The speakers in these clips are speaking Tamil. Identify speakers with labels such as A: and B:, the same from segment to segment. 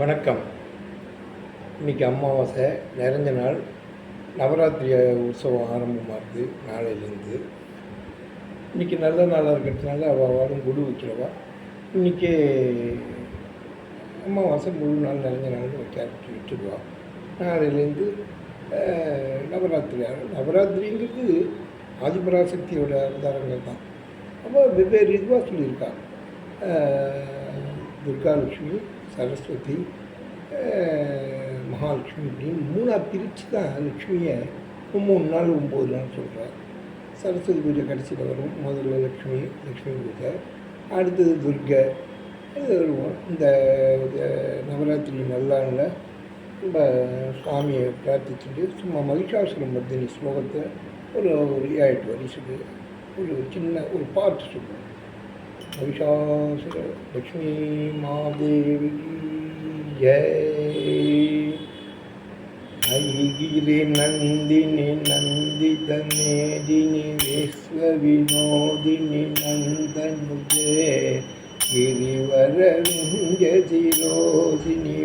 A: வணக்கம். இன்னைக்கு அமாவாசை நிறைஞ்ச நாள். நவராத்திரி உற்சவம் ஆரம்பமாகுது நாளையிலேருந்து. இன்னைக்கு நல்ல நாளாக இருக்கிறதுனால அவள் வாரம் குடு வைக்கிறவா. இன்றைக்கி அமாவாசை முழு நாள் நிறைஞ்ச நாள் வைக்க ஆரம்பிச்சு நாளையிலேருந்து நவராத்திரி நவராத்திரிங்கிறது ஆதிபராசக்தியோட அவதாரங்கள் தான். அப்போ வெவ்வேறு இதுவாக சொல்லியிருக்காள் துர்கா துர்காலட்சுமி சரஸ்வதி மகாலட்சுமி அப்படின்னு மூணாக பிரித்து தான் லக்ஷ்மியை மூணு நாள் ஒம்பது நாள் சொல்கிறார் சரஸ்வதி பூஜை கடைசியில் வரும். முதல்ல லக்ஷ்மி லக்ஷ்மி பூஜை. அடுத்தது துர்கை. இது வருவோம் இந்த நவராத்திரி நல்லாளில் நம்ம சுவாமியை பிரார்த்திச்சுட்டு சும்மா மகிஷாசுரம் பத்தினி ஸ்லோகத்தை ஒரு ஒரு ஏழு வரி சொல்லி ஒரு சின்ன ஒரு பாட்டு சொல்லுவோம் അവിശാസികൾ ലക്ഷ്മി മാദേവി ജയ് ഹരിഗിരി നന്ദിനി നന്ദിത നേരിനി വിശ്വവിനോദിനി നന്ദനുജേ ഗിരിവരവിഞ്ചിരോസിനി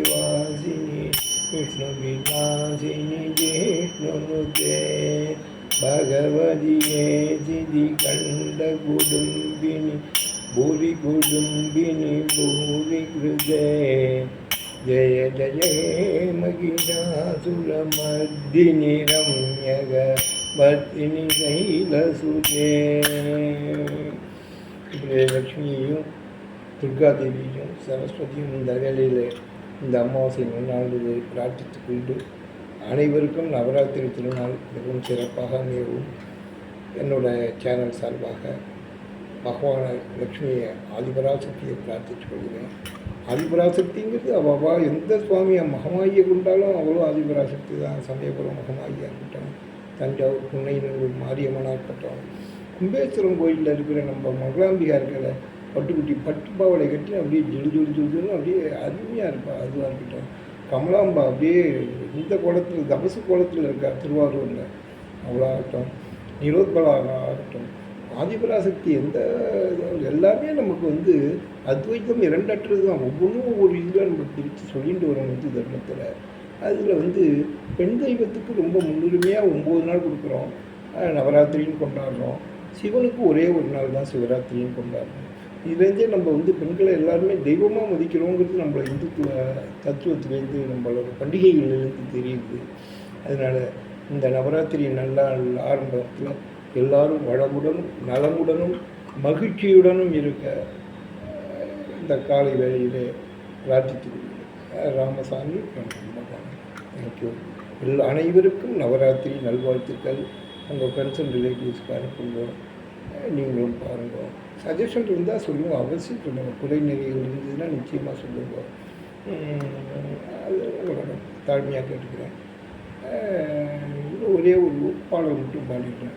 A: വാസിനി വിഷ്ണുവിനാശിനി ജിഷ്ണുനുജേ ഭഗവതിയേ ചിതി കണ്ട കുടുംബിനി भूरि कुटुम्बिनि भूरि कृते जय जय महिषासुरमर्दिनि रम्यग भर्तिनि கைலசுதே இப்படி லக்ஷ்மியையும் துர்காதேவியையும் சரஸ்வதியும் இந்த வேளையில் இந்த அமாவாசை நன்னாளிலே பிரார்த்தித்துக் கொண்டு அனைவருக்கும் நவராத்திரி திருநாள் மிகவும் சிறப்பாக அமையவும் என்னோட சேனல் சார்பாக பகவான லக்ஷ்மியை ஆதிபராசக்தியை பிரார்த்திச்சு கொள்கிறேன் ஆதிபராசக்திங்கிறது அவவா எந்த சுவாமியை மகமாயியை கொண்டாலும் அவ்வளோ ஆதிபராசக்தி தான் சமயபுரம் மகமாயியாக இருக்கட்டும் தஞ்சாவூர் புன்னைநல்லூர் மாரியம்மனாக இருக்கட்டும். கும்பேஸ்வரம் கோயிலில் இருக்கிற நம்ம மங்களாம்பிகா இருக்கிற பட்டுக்குட்டி பட்டு பாவடை கட்டி அப்படியே ஜிடு ஜிலு ஜிலுன்னு அப்படியே அருமையாக இருப்பாள் அதுவாக இருக்கட்டும். கமலாம்பா அப்படியே இந்த குளத்தில் தபசு குளத்தில் இருக்கா திருவாரூரில் அவ்வளோ ஆகட்டும் நிரோத்பலா ஆகட்டும் ஆதிபராசக்தி எந்த எல்லாமே நமக்கு வந்து அத்வைத்தம் இரண்டற்றது தான் ஒவ்வொன்றும் ஒவ்வொரு இதில் நம்ம பிரித்து சொல்லிட்டு வரோம் இந்து தர்மத்தில். அதில் வந்து பெண் தெய்வத்துக்கு ரொம்ப முன்னுரிமையாக ஒம்பது நாள் கொடுக்குறோம். நவராத்திரின்னு கொண்டாடுறோம். சிவனுக்கு ஒரே ஒரு நாள் தான் சிவராத்திரின்னு கொண்டாடுறோம். இதுலேருந்தே நம்ம வந்து பெண்களை எல்லாருமே தெய்வமாக மதிக்கிறோங்கிறது நம்மளை இந்துத்துவ தத்துவத்திலேருந்து நம்மளோட பண்டிகைகளிலிருந்து தெரியுது. அதனால் இந்த நவராத்திரி நல்லா ஆரம்பத்தில் எல்லாரும் வளமுடனும் நலமுடனும் மகிழ்ச்சியுடனும் இருக்க இந்த காலை வேளையிலே பிரார்த்தித்து ராமசாமி தேங்க்யூ எல்லா அனைவருக்கும் நவராத்திரி நல்வாழ்த்துக்கள். உங்கள் ஃப்ரெண்ட்ஸ் அண்ட் ரிலேட்டிவ்ஸ்க்கு அனுப்புங்க. நீங்களும் பாருங்கள் சஜஷன் இருந்தால் சொல்லுங்கள் அவசியம் சொல்லுங்கள் குறை நிறைகள் இருந்ததுன்னா நிச்சயமாக சொல்லுங்கள் அது தாழ்மையாக கேட்டுக்கிறேன். இன்னும் ஒரே ஒரு பாடல் மட்டும் பாடிடுறேன்.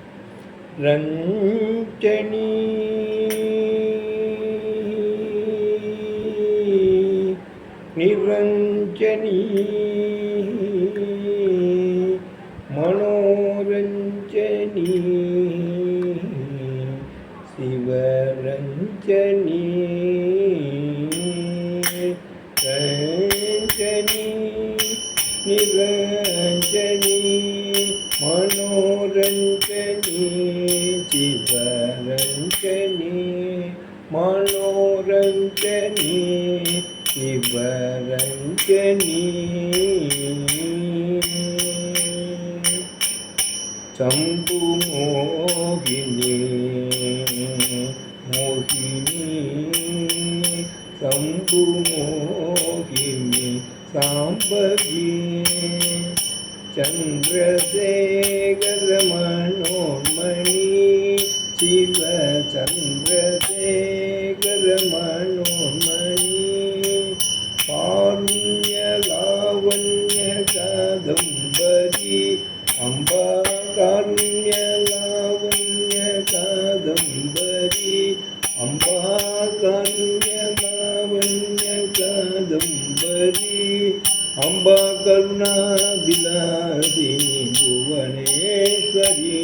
A: രഞ്ജനി. നിരഞ്ജനി. മനോരഞ്ജനി. ശിവരഞ്ജനി. രഞ്ജനി. നിര சிவரஞ்சனி சம்பு மோகினி மோகினி. சம்பு மோகினி சாம்பவி சந்திரசேகர மனோமணி சிவ சந்திரசேகர అమ్మా కరుణ లావణ్య కాదంబరి అంబా కరుణా విలాసిని భువనేశ్వరి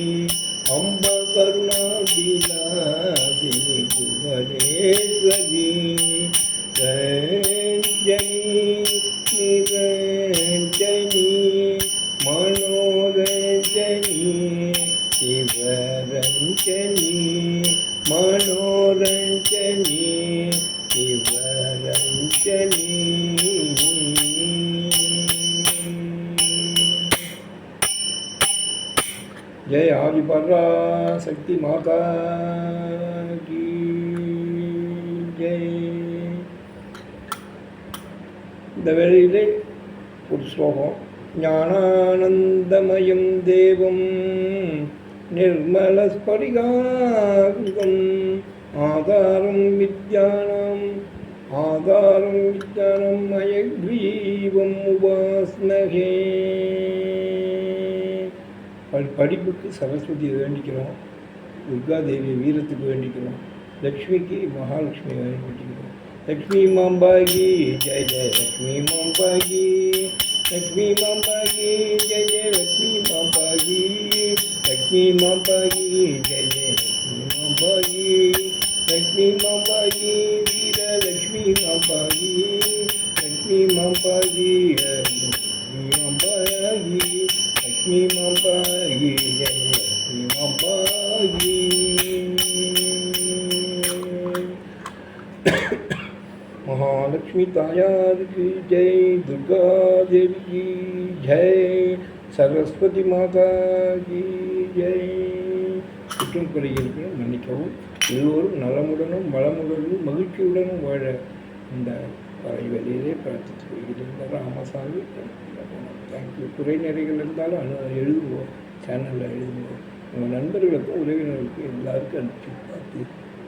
A: అంబ కరుణా విలాసిని భువనేశ్వరి రంజని నిరంజని మనోరంజని శివరంజని మనో ஜெய ஆதி பர்ரா சக்தி மாதா கி ஜெய் இந்த வேளையிலே ஒரு ஸ்லோகம். ஞானானந்தமயம் தேவம் நிர்மலஸ்பரிகாகிருதம் ஆதாரம் வித்யானம் ஆதாரம் வித்யானம் மயக்ரீவம் உபாஸ்மகே. படி படிப்புக்கு சரஸ்வதியை வேண்டிக்கிறோம் துர்கா தேவி வீரத்துக்கு வேண்டிக்கிறோம் லக்ஷ்மிக்கு மகாலட்சுமி வேண்டிக்கிறோம். லக்ஷ்மி மாம்பாகி ஜெய ஜெய லக்ஷ்மி மாம்பாகி லக்ஷ்மி மாம்பாகி ஜெய ஜெய லக்ஷ்மி மாம்பாகி லக்ஷ்மி மாம்பாகி ஜெய ஜெய லக்ஷ்மி மாம்பாகி லக்ஷ்மி மாம்பாகி வீர லக்ஷ்மி மாம்பாகி லக்ஷ்மி மாம்பாகி महालक्ष्मी तायार की जय दुर्गा देवी की जय சரஸ்வதி மாதா கி ஜெய் குற்றம் குறைகளுக்கும் மன்னிக்கவும் எல்லோரும் நலமுடனும் வளமுடனும் மகிழ்ச்சியுடனும் வாழ இந்த வழியிலே பிரார்த்தித்துக் கொள்கிறேன் ராமசாமி தேங்க்யூ குறை நிறைகள் இருந்தாலும் அனு எழுதுவோம் சேனலில் எழுதுவோம் உங்கள் நண்பர்களுக்கும் உறவினர்களுக்கும் எல்லாருக்கும் அனுப்பிச்சு பார்த்து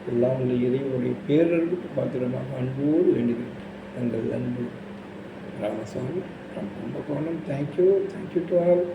A: எல்லாம் உள்ள இறைவனுடைய பேரர்களுக்கு பாத்திரமாக அன்போடு வேண்டுகிறேன். தங்கள் அன்பு. ராமசாமி ரொம்ப கோணம். Thank you thank you to all.